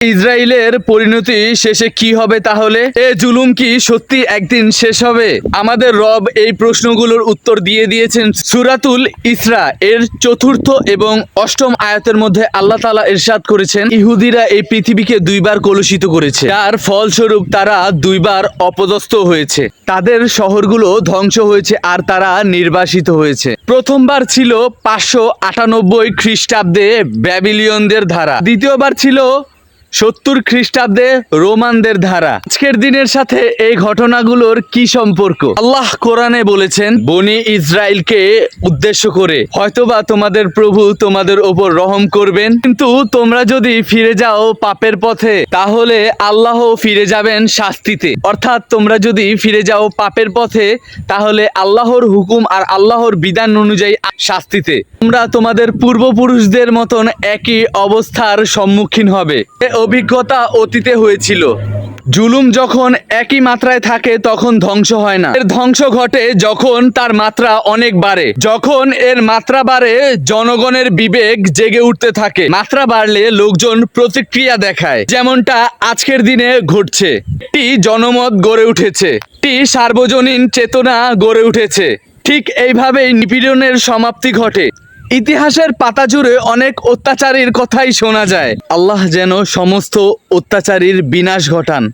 ইসরায়েলের পরিণতি শেষে কি হবে তাহলে? এ জুলুম কি সত্যি একদিন শেষ হবে? আমাদের রব এই প্রশ্নগুলোর উত্তর দিয়ে দিয়েছেন সুরাতুল ইসরা এর চতুর্থ এবং অষ্টম আয়াতের মধ্যে আল্লাহ তালা ইরশাদ করেছেন, ইহুদিরা এই পৃথিবীকে দুইবার কলুষিত করেছে। যার ফলস্বরূপ তারা দুইবার অপদস্থ হয়েছে। তাদের শহরগুলো ধ্বংস হয়েছে আর তারা নির্বাসিত হয়েছে। প্রথমবার ছিল পাঁচশো আটানব্বই খ্রিস্টাব্দে ব্যাবিলিয়নদের ধারা। দ্বিতীয়বার ছিল সত্তর খ্রিস্টাব্দে রোমানদের ধারা। আজকের দিনের সাথে এই ঘটনাগুলোর কি সম্পর্ক? আল্লাহ কোরআনে বলেছেন, বনি ইসরায়েলকে উদ্দেশ্য করে, হয়তোবা তোমাদের প্রভু তোমাদের ওপর রহম করবেন, কিন্তু তোমরা যদি ফিরে যাও পাপের পথে, তাহলে আল্লাহ ফিরে যাবেন শাস্তিতে। অর্থাৎ তোমরা যদি ফিরে যাও পাপের পথে, তাহলে আল্লাহর হুকুম আর আল্লাহর বিধান অনুযায়ী শাস্তিতে। তোমরা তোমাদের পূর্বপুরুষদের মতন একই অবস্থার সম্মুখীন হবে। অভিজ্ঞতা অতীতে হয়েছিল। জুলুম যখন একই মাত্রায় থাকে, তখন ধ্বংস হয় না। এর ধ্বংস ঘটে যখন তার মাত্রা অনেক বাড়ে। যখন এর মাত্রা বাড়ে, জনগণের বিবেক জেগে উঠতে থাকে। মাত্রা বাড়লে লোকজন প্রতিক্রিয়া দেখায়। যেমনটা আজকের দিনে ঘটছে। একটি জনমত গড়ে উঠেছে। একটি সার্বজনীন চেতনা গড়ে উঠেছে। ঠিক এইভাবেই নিপীড়নের সমাপ্তি ঘটে। ইতিহাসের পাতা জুড়ে অনেক অত্যাচারীর কথাই শোনা যায়। আল্লাহ যেন সমস্ত অত্যাচারীর বিনাশ ঘটান।